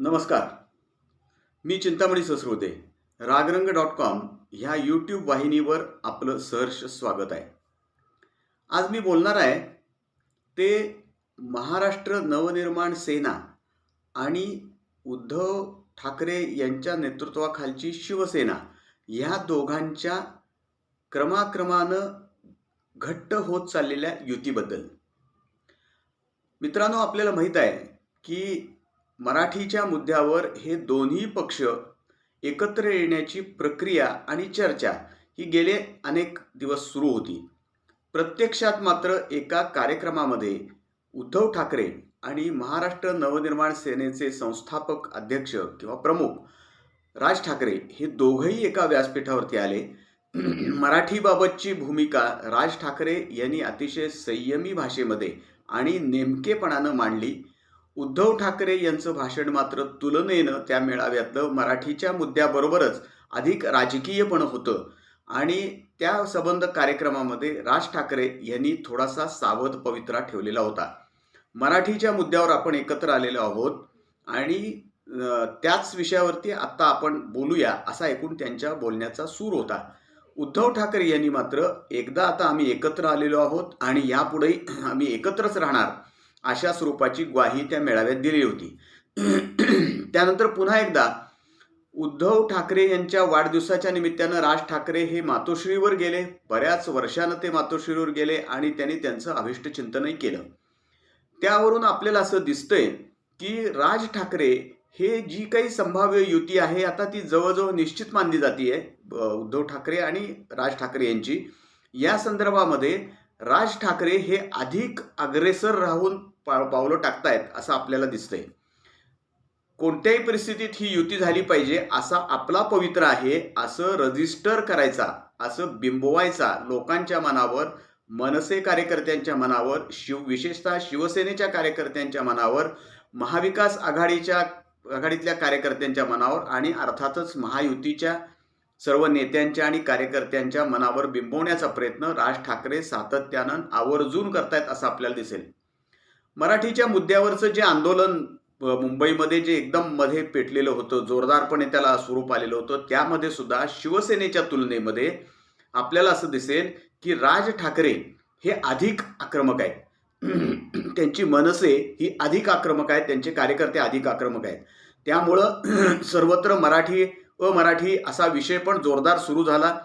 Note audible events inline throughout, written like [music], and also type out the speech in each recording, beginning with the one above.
नमस्कार. मी Chintamani Sasrode. Ragarang dot com ह्या यूट्यूब वाहिनीवर आपलं सहर्ष स्वागत आहे. आज मी बोलणार आहे ते महाराष्ट्र नवनिर्माण सेना आणि उद्धव ठाकरे यांच्या नेतृत्वाखालची शिवसेना ह्या दोघांच्या क्रमाक्रमानं घट्ट होत चाललेल्या युतीबद्दल. मित्रांनो आपल्याला माहीत आहे की मराठीच्या मुद्द्यावर हे दोन्ही पक्ष एकत्र येण्याची प्रक्रिया आणि चर्चा ही गेले अनेक दिवस सुरू होती. प्रत्यक्षात मात्र एका कार्यक्रमामध्ये उद्धव ठाकरे आणि महाराष्ट्र नवनिर्माण सेनेचे संस्थापक अध्यक्ष किंवा प्रमुख राज ठाकरे हे दोघंही एका व्यासपीठावरती आले. मराठीबाबतची भूमिका राज ठाकरे यांनी अतिशय संयमी भाषेमध्ये आणि नेमकेपणानं मांडली. उद्धव ठाकरे यांचं भाषण मात्र तुलनेनं त्या मेळाव्यातलं मराठीच्या मुद्द्याबरोबरच अधिक राजकीय पण होतं. आणि त्या संबंध कार्यक्रमामध्ये राज ठाकरे यांनी थोडासा सावध पवित्रा ठेवलेला होता. मराठीच्या मुद्द्यावर आपण एकत्र आलेलो आहोत आणि त्याच विषयावरती आत्ता आपण बोलूया असा एकूण त्यांच्या बोलण्याचा सूर होता. उद्धव ठाकरे यांनी मात्र एकदा आता आम्ही एकत्र आलेलो आहोत आणि यापुढेही आम्ही एकत्रच राहणार. अशा स्वरूपाची ग्वाही त्या मेळाव्यात दिली होती. [clears throat] त्यानंतर पुन्हा एकदा उद्धव ठाकरे यांच्या वाढदिवसाच्या निमित्तानं राज ठाकरे हे मातोश्रीवर गेले. बऱ्याच वर्षानं ते मातोश्रीवर गेले आणि त्यांनी त्यांचं अभिष्ट चिंतनही केलं. त्यावरून आपल्याला असं दिसतंय की राज ठाकरे हे जी काही संभाव्य युती आहे आता ती जवळजवळ निश्चित मानली जाते उद्धव ठाकरे आणि राज ठाकरे यांची. या संदर्भामध्ये राज ठाकरे हे अधिक अग्रेसर राहून पा पावलं टाकतायत असं आपल्याला दिसतंय. कोणत्याही परिस्थितीत ही युती झाली पाहिजे असा आपला पवित्र आहे असं रजिस्टर करायचा असं बिंबवायचा लोकांच्या मनावर मनसे कार्यकर्त्यांच्या मनावर शिव विशेषतः शिवसेनेच्या कार्यकर्त्यांच्या मनावर महाविकास आघाडीच्या आघाडीतल्या कार्यकर्त्यांच्या मनावर आणि अर्थातच महायुतीच्या सर्व नेत्यांच्या आणि कार्यकर्त्यांच्या मनावर बिंबवण्याचा प्रयत्न राज ठाकरे सातत्यानं आवर्जून करतायत असं आपल्याला दिसेल. मराठीच्या मुद्द्यावरचं जे आंदोलन मुंबईमध्ये जे एकदम मध्ये पेटलेलं होतं जोरदारपणे त्याला स्वरूप आलेलं होतं त्यामध्ये सुद्धा शिवसेनेच्या तुलनेमध्ये आपल्याला असं दिसेल की राज ठाकरे हे अधिक आक्रमक आहेत. [clears throat] त्यांची मनसे ही अधिक आक्रमक आहेत त्यांचे कार्यकर्ते अधिक आक्रमक आहेत. त्यामुळं [clears throat] सर्वत्र मराठी अमराठी असा विषय पण जोरदार सुरू झाला.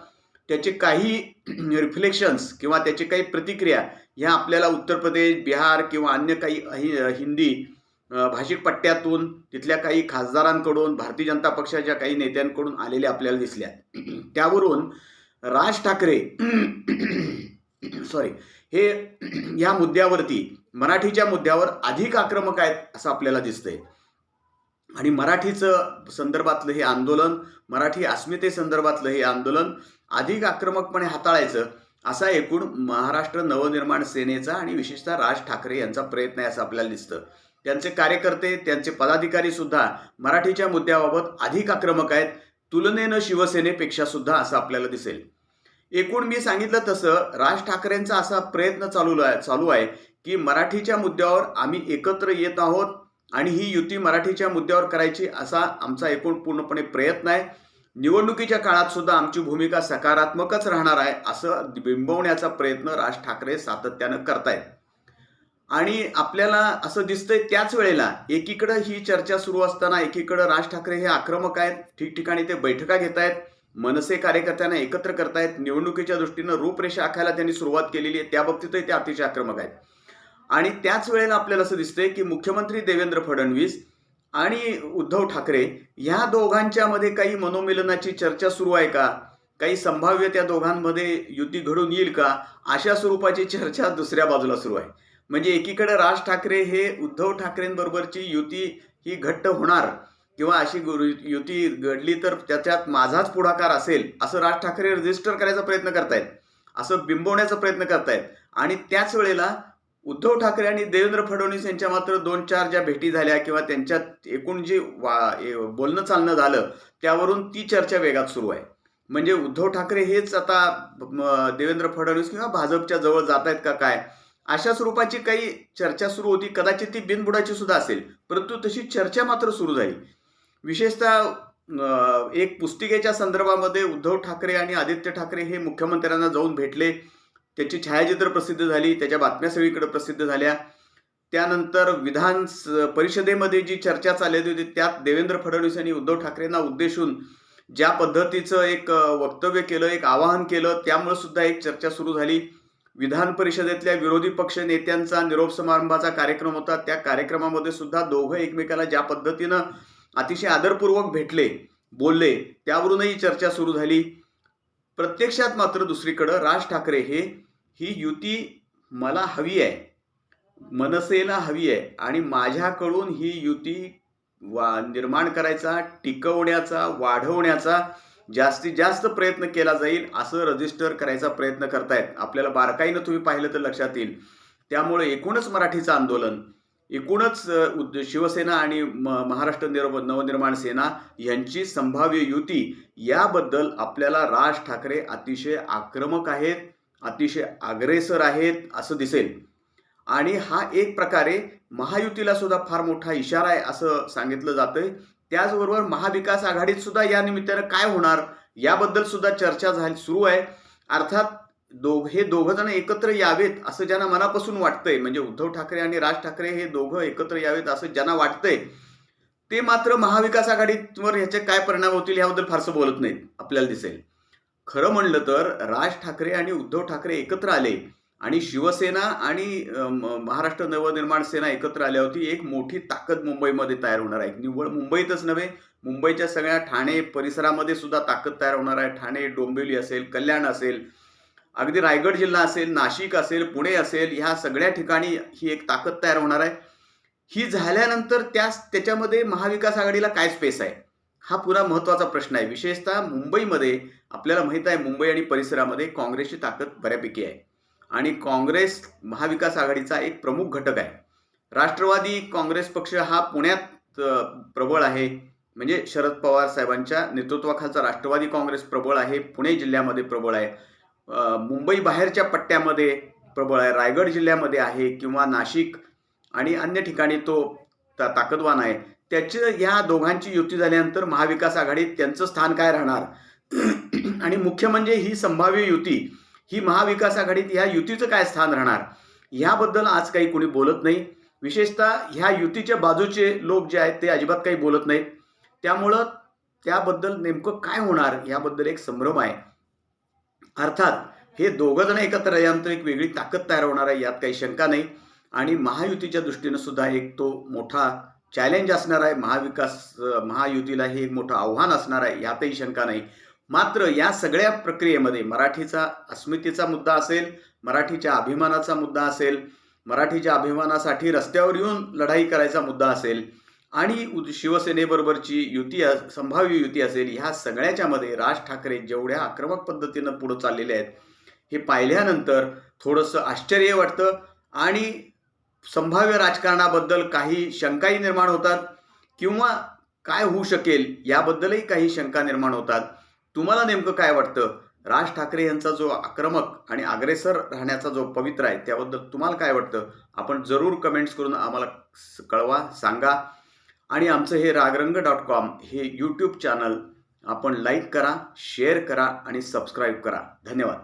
त्याचे काही [clears throat] रिफ्लेक्शन्स किंवा त्याची काही प्रतिक्रिया ह्या आपल्याला उत्तर प्रदेश बिहार किंवा अन्य काही हिंदी भाषिक पट्ट्यातून तिथल्या काही खासदारांकडून भारतीय जनता पक्षाच्या काही नेत्यांकडून आलेल्या आपल्याला दिसल्या. [clears throat] त्यावरून राज ठाकरे [clears throat] सॉरी हे या मुद्द्यावरती मराठीच्या मुद्द्यावर अधिक आक्रमक आहेत असं आपल्याला दिसतंय. आणि मराठीचं संदर्भातलं हे आंदोलन मराठी अस्मितेसंदर्भातलं हे आंदोलन अधिक आक्रमकपणे हाताळायचं असा एकूण महाराष्ट्र नवनिर्माण सेनेचा आणि विशेषतः राज ठाकरे यांचा प्रयत्न आहे असं आपल्याला दिसतं. त्यांचे कार्यकर्ते त्यांचे पदाधिकारी सुद्धा मराठीच्या मुद्द्याबाबत अधिक आक्रमक आहेत तुलनेनं शिवसेनेपेक्षा सुद्धा असं आपल्याला दिसेल. एकूण मी सांगितलं तसं राज ठाकरेंचा असा प्रयत्न चालू आहे चालू आहे की मराठीच्या मुद्द्यावर आम्ही एकत्र येत आहोत आणि ही युती मराठीच्या मुद्द्यावर करायची असा आमचा एकूण पूर्णपणे प्रयत्न आहे. निवडणुकीच्या काळात सुद्धा आमची भूमिका सकारात्मकच राहणार आहे असं बिंबवण्याचा प्रयत्न राज ठाकरे सातत्यानं करतायत. आणि आपल्याला असं दिसतंय त्याच वेळेला एकीकडं ही चर्चा सुरू असताना एकीकडं राज ठाकरे हे आक्रमक आहेत ठिकठिकाणी ते बैठका घेत आहेत मनसे कार्यकर्त्यांना एकत्र करतायत निवडणुकीच्या दृष्टीनं रूपरेषा आखायला त्यांनी सुरुवात केलेली आहे त्या बाबतीतही ते अतिशय आक्रमक आहेत. आणि त्याच वेळेला आपल्याला असं दिसतंय की मुख्यमंत्री देवेंद्र फडणवीस आणि उद्धव ठाकरे ह्या दोघांच्या मध्ये काही मनोमिलनाची चर्चा सुरू आहे का? काही संभाव्य त्या दोघांमध्ये युती घडून येईल का? अशा स्वरूपाची चर्चा दुसऱ्या बाजूला सुरू आहे. म्हणजे एकीकडे राज ठाकरे हे उद्धव ठाकरेंबरोबरची युती ही घट्ट होणार किंवा अशी गुरु- युती घडली तर त्याच्यात माझाच पुढाकार असेल असं राज ठाकरे रजिस्टर करायचा प्रयत्न करतायत. असं बिंबवण्याचा प्रयत्न करतायत. आणि त्याच वेळेला उद्धव ठाकरे आणि देवेंद्र फडणवीस यांच्या मात्र दोन चार ज्या भेटी झाल्या किंवा त्यांच्यात एकूण जे वा बोलणं चालणं झालं त्यावरून ती चर्चा वेगात सुरू आहे. म्हणजे उद्धव ठाकरे हेच आता देवेंद्र फडणवीस किंवा भाजपच्या जवळ जात आहेत का काय अशा स्वरूपाची काही चर्चा सुरू होती. कदाचित ती बिनबुडाची सुद्धा असेल परंतु तशी चर्चा मात्र सुरू झाली. विशेषतः एक पुस्तिकेच्या संदर्भामध्ये उद्धव ठाकरे आणि आदित्य ठाकरे हे मुख्यमंत्र्यांना जाऊन भेटले. त्याची छायाचित्र प्रसिद्ध झाली त्याच्या बातम्या सगळीकडे प्रसिद्ध झाल्या. त्यानंतर विधान परिषदेमध्ये जी चर्चा चालली होती त्यात देवेंद्र फडणवीस यांनी उद्धव ठाकरेंना उद्देशून ज्या पद्धतीचं एक वक्तव्य केलं एक आवाहन केलं त्यामुळे सुद्धा एक चर्चा सुरू झाली. विधान परिषदेतल्या विरोधी पक्ष नेत्यांचा निरोप समारंभाचा कार्यक्रम होता. त्या कार्यक्रमामध्ये सुद्धा दोघं एकमेकाला ज्या पद्धतीनं अतिशय आदरपूर्वक भेटले बोलले त्यावरूनही चर्चा सुरू झाली. प्रत्यक्षात मात्र दुसरीकडं राज ठाकरे हे ही युती मला हवी आहे. मनसेला हवी आहे. आणि माझ्याकडून ही युती वा निर्माण करायचा टिकवण्याचा वाढवण्याचा जास्तीत जास्त प्रयत्न केला जाईल असं रजिस्टर करायचा प्रयत्न करतायत. आपल्याला बारकाईनं तुम्ही पाहिलं तर लक्षात येईल. त्यामुळे एकूणच मराठीचं आंदोलन एकूणच शिवसेना आणि म- महाराष्ट्र निर नवनिर्माण सेना यांची संभाव्य युती याबद्दल आपल्याला राज ठाकरे अतिशय आक्रमक आहेत. अतिशय अग्रेसर आहेत असं दिसेल. आणि हा एक प्रकारे महायुतीला सुद्धा फार मोठा इशारा आहे असं सांगितलं जातंय. त्याचबरोबर महाविकास आघाडीत सुद्धा या निमित्तानं काय होणार याबद्दल सुद्धा चर्चा झाली सुरू आहे. अर्थात दोघ हे दोघं जण एकत्र यावेत असं ज्यांना मनापासून वाटतंय म्हणजे उद्धव ठाकरे आणि राज ठाकरे हे दोघं एकत्र यावेत असं ज्यांना वाटतंय ते मात्र महाविकास आघाडीवर ह्याचे काय परिणाम होतील याबद्दल फारसं बोलत नाहीत आपल्याला दिसेल. खरं म्हणलं तर राज ठाकरे आणि उद्धव ठाकरे एकत्र आले आणि शिवसेना आणि महाराष्ट्र नवनिर्माण सेना एकत्र आल्या होती. एक मोठी ताकद मुंबईमध्ये तयार होणार आहे. निव्वळ मुंबईतच नव्हे मुंबईच्या सगळ्या ठाणे परिसरामध्ये सुद्धा ताकद तयार होणार आहे. ठाणे डोंबिवली असेल कल्याण असेल अगदी रायगड जिल्हा असेल नाशिक असेल पुणे असेल ह्या सगळ्या ठिकाणी ही एक ताकद तयार होणार आहे. ही झाल्यानंतर त्या त्याच्यामध्ये महाविकास आघाडीला काय स्पेस आहे? हा पुरा महत्त्वाचा प्रश्न आहे. विशेषतः मुंबईमध्ये आपल्याला माहीत आहे मुंबई आणि परिसरामध्ये काँग्रेसची ताकद बऱ्यापैकी आहे. आणि काँग्रेस महाविकास आघाडीचा एक प्रमुख घटक आहे. राष्ट्रवादी काँग्रेस पक्ष हा पुण्यात प्रबळ आहे. म्हणजे शरद पवार साहेबांच्या नेतृत्वाखालचा राष्ट्रवादी काँग्रेस प्रबळ आहे पुणे जिल्ह्यामध्ये प्रबळ आहे. मुंबई बाहेरच्या पट्ट्यामध्ये प्रबळ आहे रायगड जिल्ह्यामध्ये आहे किंवा नाशिक आणि अन्य ठिकाणी तो ता ताकदवान आहे. त्याची ह्या दोघांची युती झाल्यानंतर महाविकास आघाडीत त्यांचं स्थान काय राहणार? आणि मुख्य म्हणजे ही संभाव्य युती ही महाविकास आघाडीत या युतीचं काय स्थान राहणार? ह्याबद्दल आज काही कोणी बोलत नाही. विशेषतः ह्या युतीच्या बाजूचे लोक जे आहेत ते अजिबात काही बोलत नाहीत. त्यामुळं त्याबद्दल नेमकं काय होणार याबद्दल एक संभ्रम आहे. अर्थात हे दोघं जण एकत्र आल्यानंतर एक वेगळी ताकद तयार होणार आहे यात काही शंका नाही. आणि महायुतीच्या दृष्टीनं सुद्धा एक तो मोठा चॅलेंज असणार आहे. महाविकास महायुतीला हे एक मोठं आव्हान असणार आहे यातही शंका नाही. मात्र या सगळ्या प्रक्रियेमध्ये मराठीचा अस्मितेचा मुद्दा असेल मराठीच्या अभिमानाचा मुद्दा असेल मराठीच्या अभिमानासाठी रस्त्यावर येऊन लढाई करायचा मुद्दा असेल आणि शिवसेनेबरोबरची युती अस- संभाव्य युती असेल ह्या सगळ्याच्यामध्ये राज ठाकरे जेवढ्या आक्रमक पद्धतीनं पुढं चाललेले आहेत हे पाहिल्यानंतर थोडंसं आश्चर्य वाटतं आणि संभाव्य राजकारणाबद्दल काही शंकाही निर्माण होतात किंवा काय होऊ शकेल याबद्दलही काही शंका निर्माण होतात. तुम्हाला नेमकं काय वाटतं? राज ठाकरे यांचा जो आक्रमक आणि अग्रेसर राहण्याचा जो पवित्र आहे त्याबद्दल तुम्हाला काय वाटतं? आपण जरूर कमेंट्स करून आम्हाला कळवा सांगा. आणि आमचं हे रागरंग डॉट कॉम हे यूट्यूब चॅनल आपण लाईक करा शेअर करा आणि सबस्क्राईब करा. धन्यवाद.